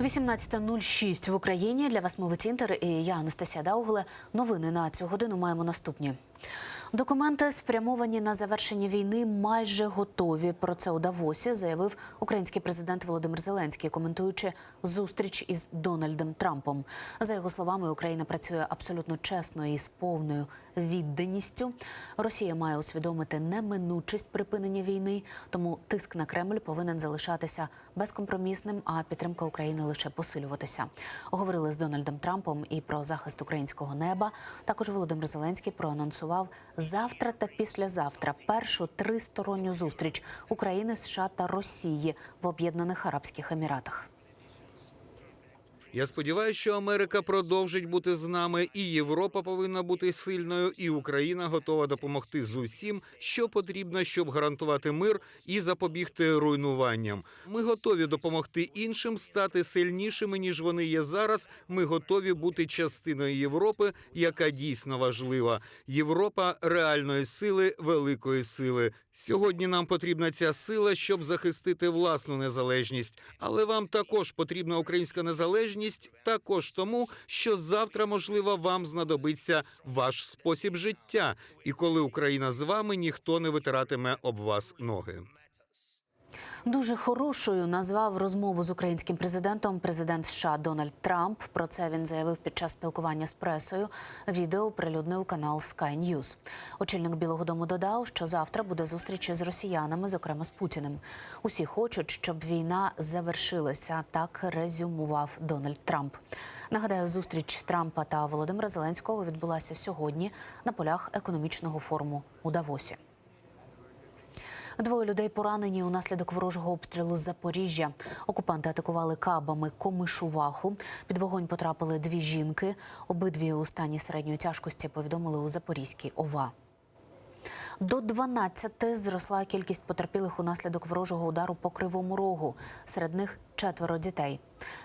18.06 в Україні. Для вас мови Тінтер і я, Анастасія Даугле. Новини на цю годину маємо наступні. Документи, спрямовані на завершення війни, майже готові. Про це у Давосі заявив український президент Володимир Зеленський, коментуючи зустріч із Дональдом Трампом. За його словами, Україна працює абсолютно чесно і з повною відданістю. Росія має усвідомити неминучість припинення війни, тому тиск на Кремль повинен залишатися безкомпромісним, а підтримка України лише посилюватися. Говорили з Дональдом Трампом і про захист українського неба. Також Володимир Зеленський проанонсував завтра та післязавтра першу тристоронню зустріч України, США та Росії в Об'єднаних Арабських Еміратах. Я сподіваюся, що Америка продовжить бути з нами, і Європа повинна бути сильною, і Україна готова допомогти з усім, що потрібно, щоб гарантувати мир і запобігти руйнуванням. Ми готові допомогти іншим стати сильнішими ніж вони є зараз. Ми готові бути частиною Європи, яка дійсно важлива. Європа реальної сили, великої сили. Сьогодні нам потрібна ця сила, щоб захистити власну незалежність. Але вам також потрібна українська незалежність, також тому, що завтра, можливо, вам знадобиться ваш спосіб життя. І коли Україна з вами, ніхто не витиратиме об вас ноги. Дуже хорошою назвав розмову з українським президентом президент США Дональд Трамп. Про це він заявив під час спілкування з пресою. Відео оприлюднив канал Sky News. Очільник Білого Дому додав, що завтра буде зустріч з росіянами, зокрема з Путіним. Усі хочуть, щоб війна завершилася. Так резюмував Дональд Трамп. Нагадаю, зустріч Трампа та Володимира Зеленського відбулася сьогодні на полях економічного форуму у Давосі. Двоє людей поранені унаслідок ворожого обстрілу з Запоріжжя. Окупанти атакували кабами комишуваху. Під вогонь потрапили дві жінки. Обидві у стані середньої тяжкості повідомили у Запорізькій ОВА. До 12 зросла кількість потерпілих унаслідок ворожого удару по кривому рогу. Серед них четверо дітей: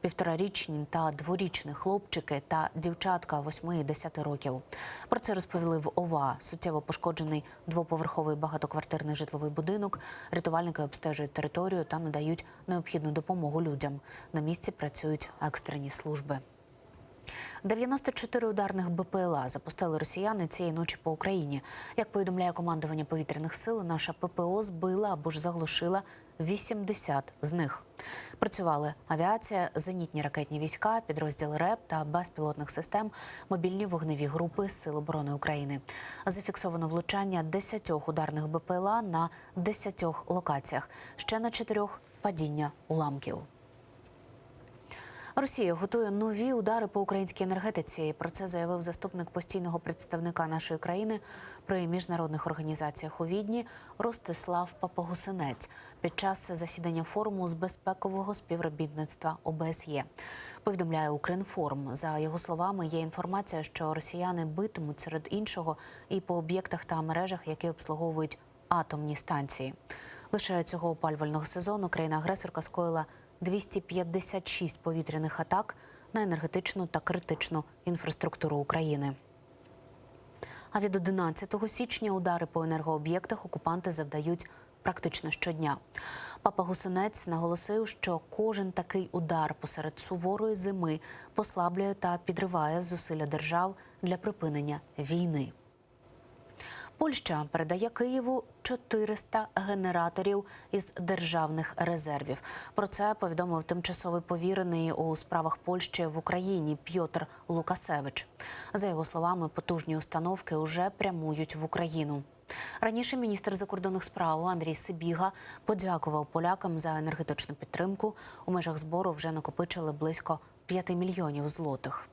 півторарічні та дворічні хлопчики та дівчатка 8 і 10 років. Про це розповіли в ОВА. Суттєво пошкоджений двоповерховий багатоквартирний житловий будинок. Рятувальники обстежують територію та надають необхідну допомогу людям. На місці працюють екстрені служби. 94 ударних БПЛА запустили росіяни цієї ночі по Україні. Як повідомляє командування повітряних сил, наша ППО збила або ж заглушила 80 з них. Працювали авіація, зенітні ракетні війська, підрозділи РЕП та безпілотних систем, мобільні вогневі групи Сил оборони України. Зафіксовано влучання 10 ударних БПЛА на 10 локаціях, ще на 4 – падіння уламків. Росія готує нові удари по українській енергетиці. Про це заявив заступник постійного представника нашої країни при міжнародних організаціях у Відні Ростислав Папогусинець під час засідання форуму з безпекового співробітництва ОБСЄ. Повідомляє Укрінформ. За його словами, є інформація, що росіяни битимуть серед іншого і по об'єктах та мережах, які обслуговують атомні станції. Лише цього опалювального сезону країна-агресорка скоїла 256 повітряних атак на енергетичну та критичну інфраструктуру України. А від 11 січня удари по енергооб'єктах окупанти завдають практично щодня. Папа Гусинець наголосив, що кожен такий удар посеред суворої зими послаблює та підриває зусилля держав для припинення війни. Польща передає Києву 400 генераторів із державних резервів. Про це повідомив тимчасовий повірений у справах Польщі в Україні Пьотр Лукасевич. За його словами, потужні установки вже прямують в Україну. Раніше міністр закордонних справ Андрій Сибіга подякував полякам за енергетичну підтримку. У межах збору вже накопичили близько 5 мільйонів злотих.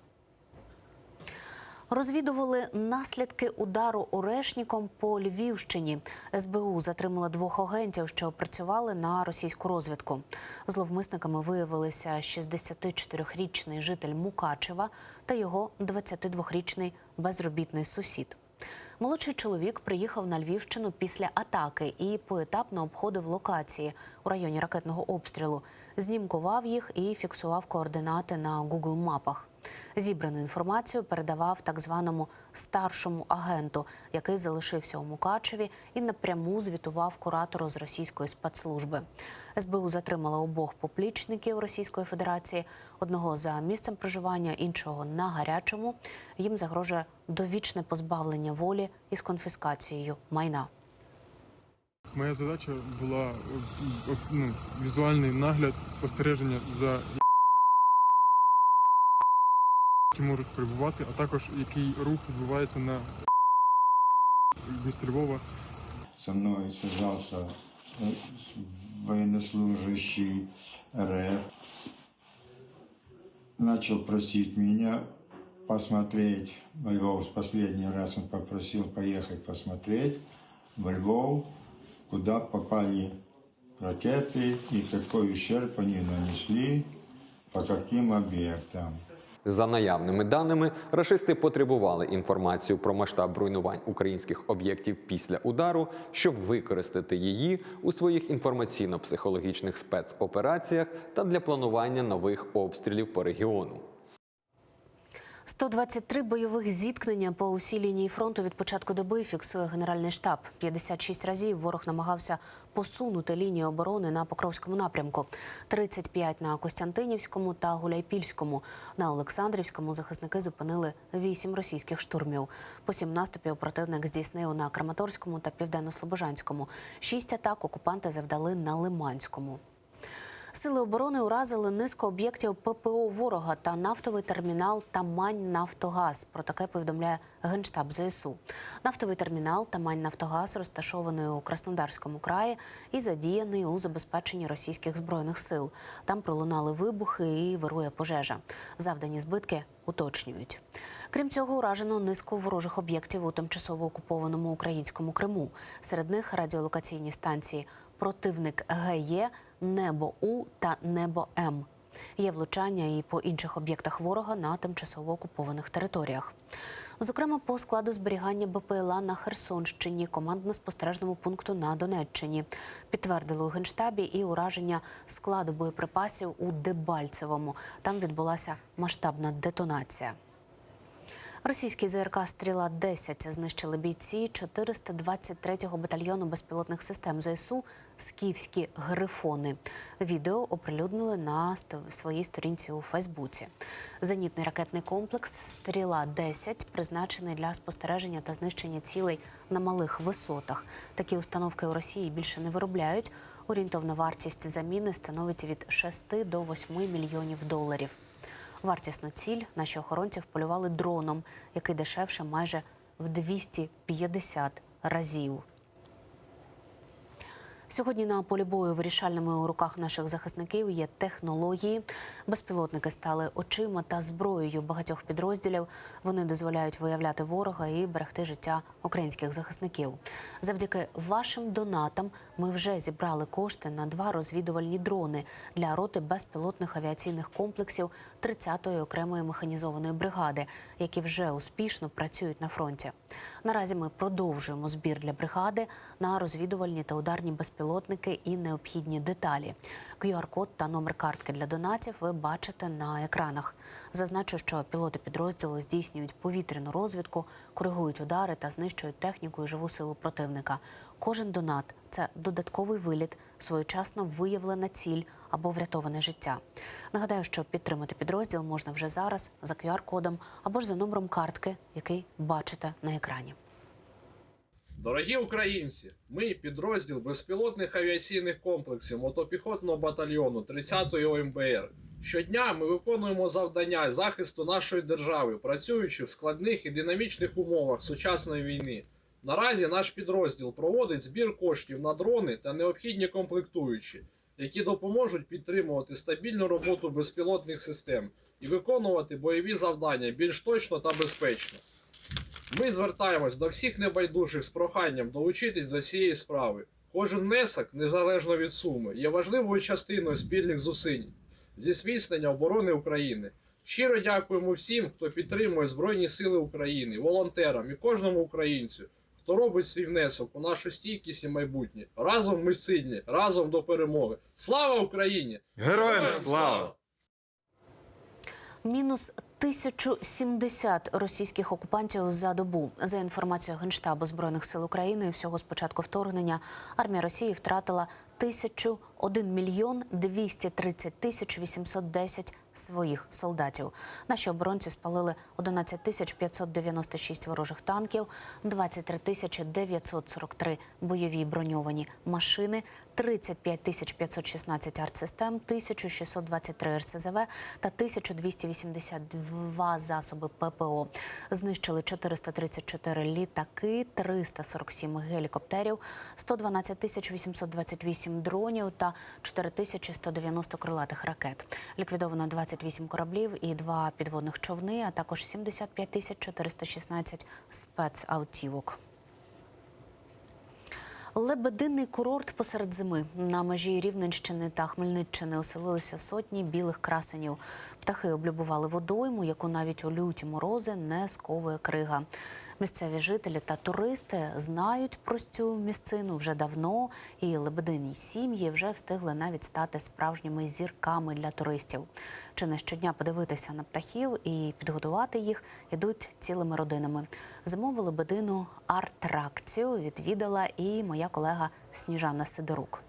Розвідували наслідки удару орешником по Львівщині. СБУ затримала двох агентів, що працювали на російську розвідку. Зловмисниками виявилися 64-річний житель Мукачева та його 22-річний безробітний сусід. Молодший чоловік приїхав на Львівщину після атаки і поетапно обходив локації у районі ракетного обстрілу, знімкував їх і фіксував координати на Google мапах. Зібрану інформацію передавав так званому старшому агенту, який залишився у Мукачеві і напряму звітував куратору з російської спецслужби. СБУ затримала обох поплічників Російської Федерації, одного за місцем проживання, іншого на гарячому. Їм загрожує довічне позбавлення волі із конфіскацією майна. Моя задача була е, е, ну, візуальний нагляд, спостереження за які можуть перебувати, а також який рух відбувається на місті Львова. Со мной связался э, военнослужащий РФ, начал просить меня посмотреть во Львов. Последний раз он попросил поехать посмотреть во Львов, куда попали ракеты и какой ущерб они нанесли, по каким объектам. За наявними даними, рашисти потребували інформацію про масштаб руйнувань українських об'єктів після удару, щоб використати її у своїх інформаційно-психологічних спецопераціях та для планування нових обстрілів по регіону. 123 бойових зіткнення по усій лінії фронту від початку доби фіксує Генеральний штаб. 56 разів ворог намагався посунути лінію оборони на Покровському напрямку, 35 на Костянтинівському та Гуляйпільському. На Олександрівському захисники зупинили 8 російських штурмів. По сім наступів противник здійснив на Краматорському та Південно-Слобожанському. Шість атак окупанти завдали на Лиманському. Сили оборони уразили низку об'єктів ППО ворога та нафтовий термінал Тамань Нафтогаз. Про таке повідомляє генштаб ЗСУ. Нафтовий термінал Тамань Нафтогаз розташований у Краснодарському краї і задіяний у забезпеченні російських збройних сил. Там пролунали вибухи і вирує пожежа. Завдані збитки уточнюють. Крім цього, уражено низку ворожих об'єктів у тимчасово окупованому українському Криму. Серед них радіолокаційні станції Противник ГЕ, Небо У та Небо М. Є влучання і по інших об'єктах ворога на тимчасово окупованих територіях. Зокрема, по складу зберігання БПЛА на Херсонщині, командно-спостережному пункту на Донеччині. Підтвердили у генштабі і ураження складу боєприпасів у Дебальцевому. Там відбулася масштабна детонація. Російський ЗРК Стріла 10 знищили бійці 423-го батальйону безпілотних систем ЗСУ Скіфські грифони. Відео оприлюднили на своїй сторінці у Фейсбуці. Зенітний ракетний комплекс Стріла 10 призначений для спостереження та знищення цілей на малих висотах. Такі установки у Росії більше не виробляють. Орієнтовна вартість заміни становить від 6 до 8 мільйонів доларів. Вартісну ціль наші охоронці вполювали дроном, який дешевше майже в 250 разів. Сьогодні на полі бою вирішальними у руках наших захисників є технології. Безпілотники стали очима та зброєю багатьох підрозділів. Вони дозволяють виявляти ворога і берегти життя українських захисників. Завдяки вашим донатам ми вже зібрали кошти на два розвідувальні дрони для роти безпілотних авіаційних комплексів 30-ї окремої механізованої бригади, які вже успішно працюють на фронті. Наразі ми продовжуємо збір для бригади на розвідувальні та ударні безпілотники і необхідні деталі. QR-код та номер картки для донатів ви бачите на екранах. Зазначу, що пілоти підрозділу здійснюють повітряну розвідку, коригують удари та знищують техніку і живу силу противника. Кожен донат це додатковий виліт, своєчасно виявлена ціль або врятоване життя. Нагадаю, що підтримати підрозділ можна вже зараз за QR-кодом або ж за номером картки, який бачите на екрані. Дорогі українці, ми підрозділ безпілотних авіаційних комплексів мотопіхотного батальйону 30-ї ОМБР. Щодня ми виконуємо завдання захисту нашої держави, працюючи в складних і динамічних умовах сучасної війни. Наразі наш підрозділ проводить збір коштів на дрони та необхідні комплектуючі, які допоможуть підтримувати стабільну роботу безпілотних систем і виконувати бойові завдання більш точно та безпечно. Ми звертаємось до всіх небайдужих з проханням долучитись до цієї справи. Кожен внесок, незалежно від суми, є важливою частиною спільних зусиль зі зміцнення оборони України. Щиро дякуємо всім, хто підтримує Збройні Сили України, волонтерам і кожному українцю, хто робить свій внесок у нашу стійкість і майбутнє. Разом ми сильні, разом до перемоги. Слава Україні! Героям слава! Мінус 1070 російських окупантів за добу. За інформацією Генштабу збройних сил України, всього з початку вторгнення армія Росії втратила 1001 мільйон 230 тисяч 810 своїх солдатів. Наші оборонці спалили 11 тисяч 596 ворожих танків, 23 тисячі 943 бойові броньовані машини, 35 тисяч 516 артсистем, 1623 РСЗВ та 1282 засоби ППО. Знищили 434 літаки, 347 гелікоптерів, 112 тисяч 828 дронів та 4190 крилатих ракет. Ліквідовано 28 кораблів і два підводних човни, а також 75 тисяч 416 спецавтівок. Лебединний курорт посеред зими на межі Рівненщини та Хмельниччини оселилися сотні білих красенів. Птахи облюбували водойму, яку навіть у люті морози не сковує крига. Місцеві жителі та туристи знають про цю місцину вже давно, і лебедині сім'ї вже встигли навіть стати справжніми зірками для туристів. Чи не щодня подивитися на птахів і підготувати їх ідуть цілими родинами. Зимову лебедину артракцію відвідала і моя колега Сніжана Сидорук.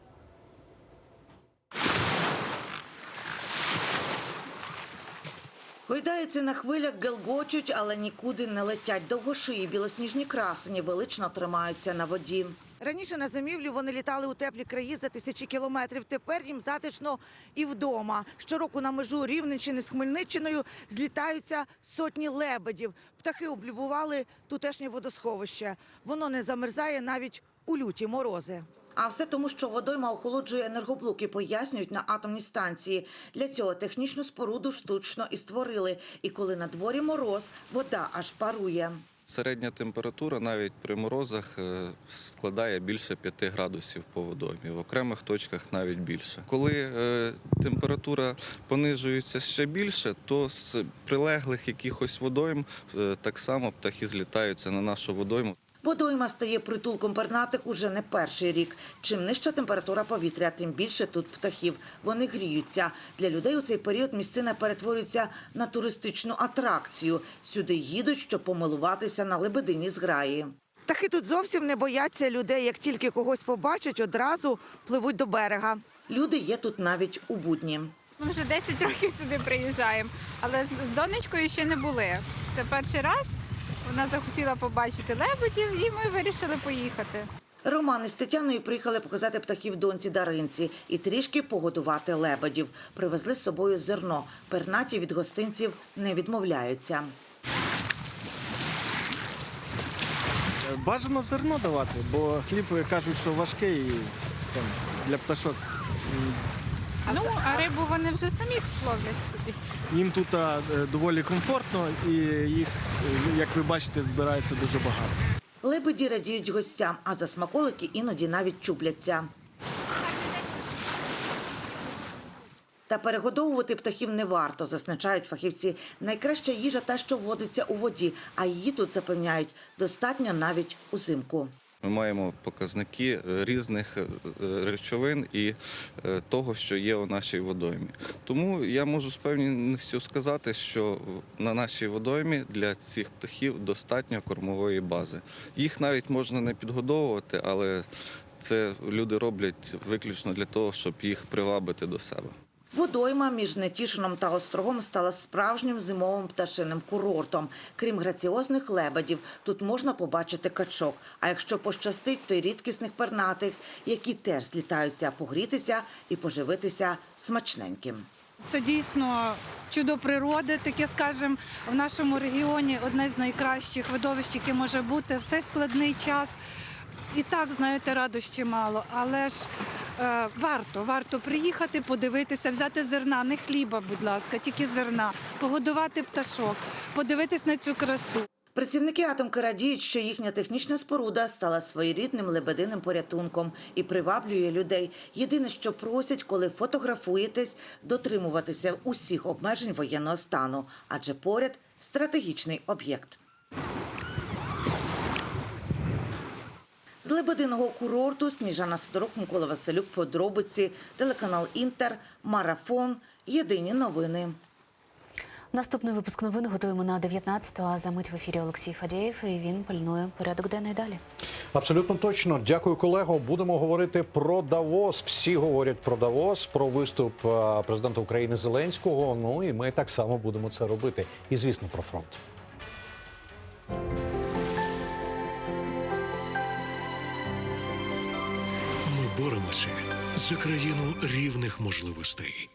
Гойдаються на хвилях, гелгочуть, але нікуди не летять. Довгошиї білосніжні красені велично тримаються на воді. Раніше на зимівлю вони літали у теплі краї за тисячі кілометрів. Тепер їм затишно і вдома. Щороку на межу Рівненщини з Хмельниччиною злітаються сотні лебедів. Птахи облюбували тутешнє водосховище. Воно не замерзає навіть у люті морози. А все тому, що водойма охолоджує енергоблоки, пояснюють на атомній станції. Для цього технічну споруду штучно і створили. І коли на дворі мороз, вода аж парує. Середня температура навіть при морозах е, складає більше 5 градусів по водоймі, в окремих точках навіть більше. Коли е, температура понижується ще більше, то з прилеглих якихось водойм е, так само птахи злітаються на нашу водойму. Водойма стає притулком пернатих уже не перший рік. Чим нижча температура повітря, тим більше тут птахів. Вони гріються. Для людей у цей період місцина перетворюється на туристичну атракцію. Сюди їдуть, щоб помилуватися на лебедині зграї. Птахи тут зовсім не бояться людей. Як тільки когось побачать, одразу пливуть до берега. Люди є тут навіть у будні. Ми вже 10 років сюди приїжджаємо, але з- з донечкою ще не були. Це перший раз. Вона захотіла побачити лебедів, і ми вирішили поїхати. Роман із Тетяною приїхали показати птахів доньці Даринці і трішки погодувати лебедів. Привезли з собою зерно. Пернаті від гостинців не відмовляються. Бажано зерно давати, бо хліб кажуть, що важкий і, там, для пташок. Ну, а рибу вони вже самі тут ловлять собі. Їм тут а, е, доволі комфортно і їх, е, як ви бачите, збирається дуже багато. Лебеді радіють гостям, а за смаколики іноді навіть чупляться. Та перегодовувати птахів не варто, зазначають фахівці. Найкраща їжа та, що водиться у воді, а її тут запевняють достатньо навіть узимку. Ми маємо показники е, різних е, е, речовин і того, що є у нашій водоймі. Тому я можу з певністю сказати, що на нашій водоймі для цих птахів достатньо кормової бази. Їх навіть можна не підгодовувати, але це люди роблять виключно для того, щоб їх привабити до себе. Водойма між Нетішином та острогом стала справжнім зимовим пташиним курортом. Крім граціозних лебедів, тут можна побачити качок. А якщо пощастить, то й рідкісних пернатих, які теж злітаються погрітися і поживитися смачненьким. Це дійсно чудо природи, таке, скажімо, в нашому регіоні одне з найкращих видовищ, яке може бути в цей складний час. І так, знаєте, радощі мало, але ж е, варто, варто приїхати, подивитися, взяти зерна, не хліба, будь ласка, тільки зерна, погодувати пташок, подивитись на цю красу. Працівники атомки радіють, що їхня технічна споруда стала своєрідним лебединим порятунком і приваблює людей. Єдине, що просять, коли фотографуєтесь, дотримуватися усіх обмежень воєнного стану, адже поряд стратегічний об'єкт. З лебединого курорту Сніжана Сидорук, Микола Василюк, подробиці, телеканал Інтер, Марафон, Єдині новини. Наступний випуск новин готуємо на 19-го, а за мить в ефірі Олексій Фадєєв, і він пильнує порядок денний далі. Абсолютно точно. Дякую, колего. Будемо говорити про Давос. Всі говорять про Давос, про виступ е, президента України Зеленського. Ну і ми так само будемо це робити. І звісно, про фронт. Боремося за країну рівних можливостей.